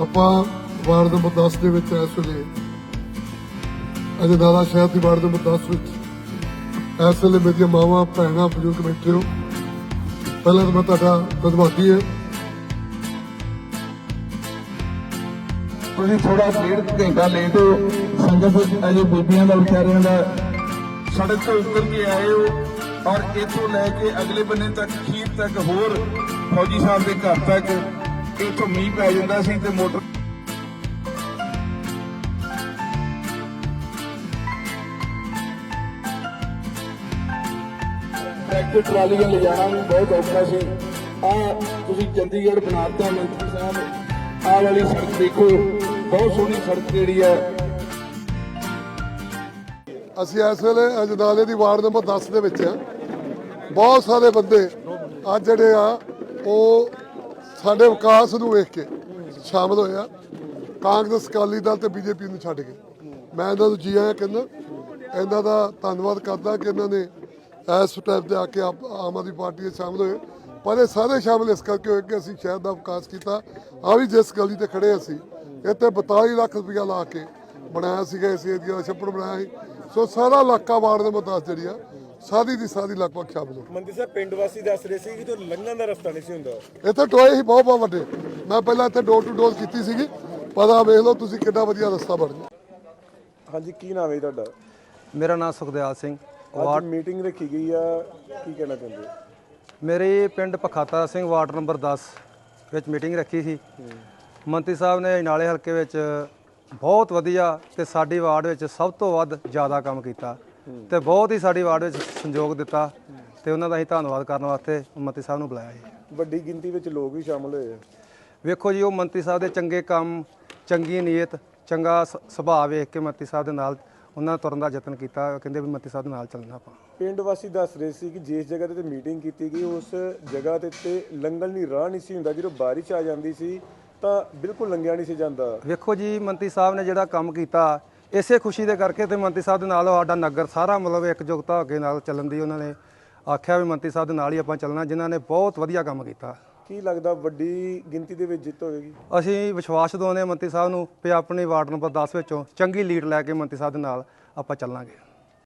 ਆਪਾਂ ward number 10 ਦੇ ਵਿੱਚ ਇਸ ਵੇਲੇ ਅਜਨਾਲਾ ਸ਼ਹਿਰ ਦੀ ਵਾਰਡ ਨੰਬਰ 10 ਵਿੱਚ, ਇਸ ਵੇਲੇ ਮੇਰੀਆਂ ਮਾਵਾਂ, ਭੈਣਾਂ, ਬਜ਼ੁਰਗ ਬੈਠੇ ਹੋ। ਪਹਿਲਾਂ ਤਾਂ ਮੈਂ ਤੁਹਾਡਾ ਧੰਨਵਾਦੀ ਹਾਂ। ਤੁਸੀਂ ਥੋੜਾ ਡੇਢ ਘੰਟਾ ਲੇਟ ਹੋ। ਸੰਗਤ ਅਜੇ ਬੀਬੀਆਂ ਦਾ, ਵਿਚਾਰਿਆਂ ਦਾ ਸੜਕ ਤੋਂ ਉਤਰ ਕੇ ਆਏ ਹੋ। ਔਰ ਇੱਥੋਂ ਲੈ ਕੇ ਅਗਲੇ ਬੰਨੇ ਤੱਕ ਖੀਰ ਤੱਕ ਹੋਰ ਫੌਜੀ ਸਾਹਿਬ ਦੇ ਘਰ ਤੱਕ ਇੱਥੋਂ ਮੀਂਹ ਪੈ ਜਾਂਦਾ ਸੀ ਤੇ ਮੋਟਰ ਟਰੈਕਟਰ, ਟਰਾਲੀਆਂ ਲਿਜਾਣਾ ਵੀ ਬਹੁਤ ਔਖਾ ਸੀ। ਆ ਤੁਸੀਂ ਚੰਡੀਗੜ੍ਹ ਬਣਾਤਾ ਮੰਤਰੀ ਸਾਹਿਬ, ਆਹ ਵਾਲੀ ਸੜਕ ਦੇਖੋ, ਬਹੁਤ ਸੋਹਣੀ ਸੜਕ ਜਿਹੜੀ ਹੈ। ਅਸੀਂ ਇਸ ਵੇਲੇ ਅਜਨਾਲੇ ਦੀ ਵਾਰਡ ਨੰਬਰ 10 ਦੇ ਵਿੱਚ ਆ ਬਹੁਤ ਸਾਰੇ ਬੰਦੇ ਅੱਜ ਜਿਹੜੇ ਆ, ਉਹ ਸਾਡੇ ਵਿਕਾਸ ਨੂੰ ਵੇਖ ਕੇ ਸ਼ਾਮਲ ਹੋਇਆ। ਕਾਂਗਰਸ ਅਕਾਲੀ ਦਲ ਤੇ ਬੀਜੇਪੀ ਨੂੰ ਛੱਡ ਕੇ। ਮੈਂ ਇਹਨਾਂ ਨੂੰ ਜੀ ਆਇਆਂ ਕਹਿੰਦਾ, ਇਹਨਾਂ ਦਾ ਧੰਨਵਾਦ ਕਰਦਾ ਕਿ ਇਹਨਾਂ ਨੇ ਇਸ ਸਟੈਪ ਤੇ ਆ ਕੇ ਆਪ- ਆਮ ਆਦਮੀ ਪਾਰਟੀ ਵਿੱਚ ਸ਼ਾਮਲ ਹੋਏ। ਪਰ ਇਹ ਸਾਰੇ ਸ਼ਾਮਲ ਇਸ ਕਰਕੇ ਹੋਏ ਕਿ ਅਸੀਂ ਸ਼ਹਿਰ ਦਾ ਵਿਕਾਸ ਕੀਤਾ। ਆ ਵੀ ਜਿਸ ਗਲੀ ਤੇ ਖੜੇ ਅਸੀਂ, ਇੱਥੇ 42 ਲੱਖ ਰੁਪਇਆ ਲਾ ਕੇ ਬਣਾਇਆ ਸੀਗਾ, ਇਸ ਏਰੀਆ ਦਾ ਛੱਪੜ ਬਣਾਇਆ ਸੀ। ਸੋ ਸਾਰਾ ਇਲਾਕਾ ਵਾਰਡ ਨੰਬਰ 10 ਜਿਹੜੀ ਆ ਸਾਰੀ ਦੀ ਸਾਰੀ ਲਗਭਗ ਸ਼ਾਮਲ ਮੰਦੀ ਸਾਹਿਬ ਪਿੰਡ ਵਾਸੀ ਦੱਸ ਰਹੇ ਸੀ ਕਿ ਤੋਂ ਲੰਘਣ ਦਾ ਰਸਤਾ ਨਹੀਂ ਸੀ ਹੁੰਦਾ। ਇੱਥੇ ਟੋਏ ਹੀ ਬਹੁਤ ਬਹੁਤ ਵੱਡੇ। ਮੈਂ ਪਹਿਲਾਂ ਇੱਥੇ ਡੋਰ ਟੂ ਡੋਰ ਕੀਤੀ ਸੀਗੀ। ਪਤਾ ਵੇਖ ਲਓ ਤੁਸੀਂ ਕਿੰਨਾ ਵਧੀਆ ਰਸਤਾ ਬਣ ਗਿਆ। ਹਾਂਜੀ ਕੀ ਨਾਮ ਹੈ ਜੀ ਤੁਹਾਡਾ? ਮੇਰਾ ਨਾਮ ਸੁਖਦਿਆਲ ਸਿੰਘ। ਅੱਜ ਵਾਰਡ ਮੀਟਿੰਗ ਰੱਖੀ ਗਈ ਆ। ਕੀ ਕਹਿਣਾ ਚਾਹੁੰਦੇ ਹੋ? ਮੇਰੇ ਪਿੰਡ ਪਖਾਤਾ ਸਿੰਘ ਵਾਰਡ ਨੰਬਰ 10 ਵਿੱਚ ਮੀਟਿੰਗ ਰੱਖੀ ਸੀ। ਮੰਤਰੀ ਸਾਹਿਬ ਨੇ ਨਾਲੇ ਹਲਕੇ ਵਿੱਚ ਬਹੁਤ ਵਧੀਆ ਤੇ ਸਾਡੀ ਵਾਰਡ ਵਿੱਚ ਸਭ ਤੋਂ ਵੱਧ ਜ਼ਿਆਦਾ ਕੰਮ ਕੀਤਾ। ਤੇ ਬਹੁਤ ਹੀ ਸਾਡੀ ਵਾਰਡ ਵਿੱਚ ਸੰਯੋਗ ਦਿੱਤਾ ਤੇ ਉਹਨਾਂ ਦਾ ਅਸੀਂ ਧੰਨਵਾਦ ਕਰਨ ਵਾਸਤੇ ਮੰਤਰੀ ਸਾਹਿਬ ਨੂੰ ਬੁਲਾਇਆ ਜੀ। ਵੱਡੀ ਗਿਣਤੀ ਵਿੱਚ ਲੋਕ ਵੀ ਸ਼ਾਮਲ ਹੋਏ ਆ। ਵੇਖੋ ਜੀ ਉਹ ਮੰਤਰੀ ਸਾਹਿਬ ਦੇ ਚੰਗੇ ਕੰਮ ਚੰਗੀ ਨੀਅਤ ਚੰਗਾ ਸੁਭਾਅ ਵੇਖ ਕੇ ਮੰਤਰੀ ਸਾਹਿਬ ਦੇ ਨਾਲ ਉਹਨਾਂ ਨੇ ਤੁਰਨ ਦਾ ਯਤਨ ਕੀਤਾ ਕਹਿੰਦੇ ਵੀ ਮੰਤਰੀ ਸਾਹਿਬ ਦੇ ਨਾਲ ਚੱਲਣਾ ਆਪਾਂ। ਪਿੰਡ ਵਾਸੀ ਦੱਸ ਰਹੇ ਸੀ ਕਿ ਜਿਸ ਜਗ੍ਹਾ ਤੇ ਮੀਟਿੰਗ ਕੀਤੀ ਗਈ ਉਸ ਜਗ੍ਹਾ ਤੇ ਤੇ ਲੰਘਣ ਲਈ ਰਾਹ ਨਹੀਂ ਸੀ ਹੁੰਦਾ। ਜਦੋਂ ਬਾਰਿਸ਼ ਆ ਜਾਂਦੀ ਸੀ ਤਾਂ ਬਿਲਕੁਲ ਲੰਘਿਆ ਨਹੀਂ ਸੀ ਜਾਂਦਾ। ਵੇਖੋ ਜੀ ਮੰਤਰੀ ਸਾਹਿਬ ਨੇ ਜਿਹੜਾ ਕੰਮ ਕੀਤਾ ਇਸੇ ਖੁਸ਼ੀ ਦੇ ਕਰਕੇ ਤੇ ਮੰਤਰੀ ਸਾਹਿਬ ਦੇ ਨਾਲ ਸਾਡਾ ਨਗਰ ਸਾਰਾ ਮਤਲਬ ਇਕਜੁੱਟਤਾ ਹੋ ਕੇ ਨਾਲ ਚੱਲਣ ਦੀ ਉਹਨਾਂ ਨੇ ਆਖਿਆ ਵੀ ਮੰਤਰੀ ਸਾਹਿਬ ਦੇ ਨਾਲ ਹੀ ਆਪਾਂ ਚੱਲਣਾ ਜਿਨ੍ਹਾਂ ਨੇ ਬਹੁਤ ਵਧੀਆ ਕੰਮ ਕੀਤਾ। ਕੀ ਲੱਗਦਾ ਵੱਡੀ ਗਿਣਤੀ ਦੇ ਵਿੱਚ ਜਿੱਤ ਹੋਵੇਗੀ? ਅਸੀਂ ਵਿਸ਼ਵਾਸ ਦਿਵਾਉਂਦੇ ਹਾਂ ਮੰਤਰੀ ਸਾਹਿਬ ਨੂੰ ਵੀ ਆਪਣੀ ਵਾਰਡ ਨੰਬਰ 10 ਵਿੱਚੋਂ ਚੰਗੀ ਲੀਡ ਲੈ ਕੇ ਮੰਤਰੀ ਸਾਹਿਬ ਦੇ ਨਾਲ ਆਪਾਂ ਚੱਲਾਂਗੇ।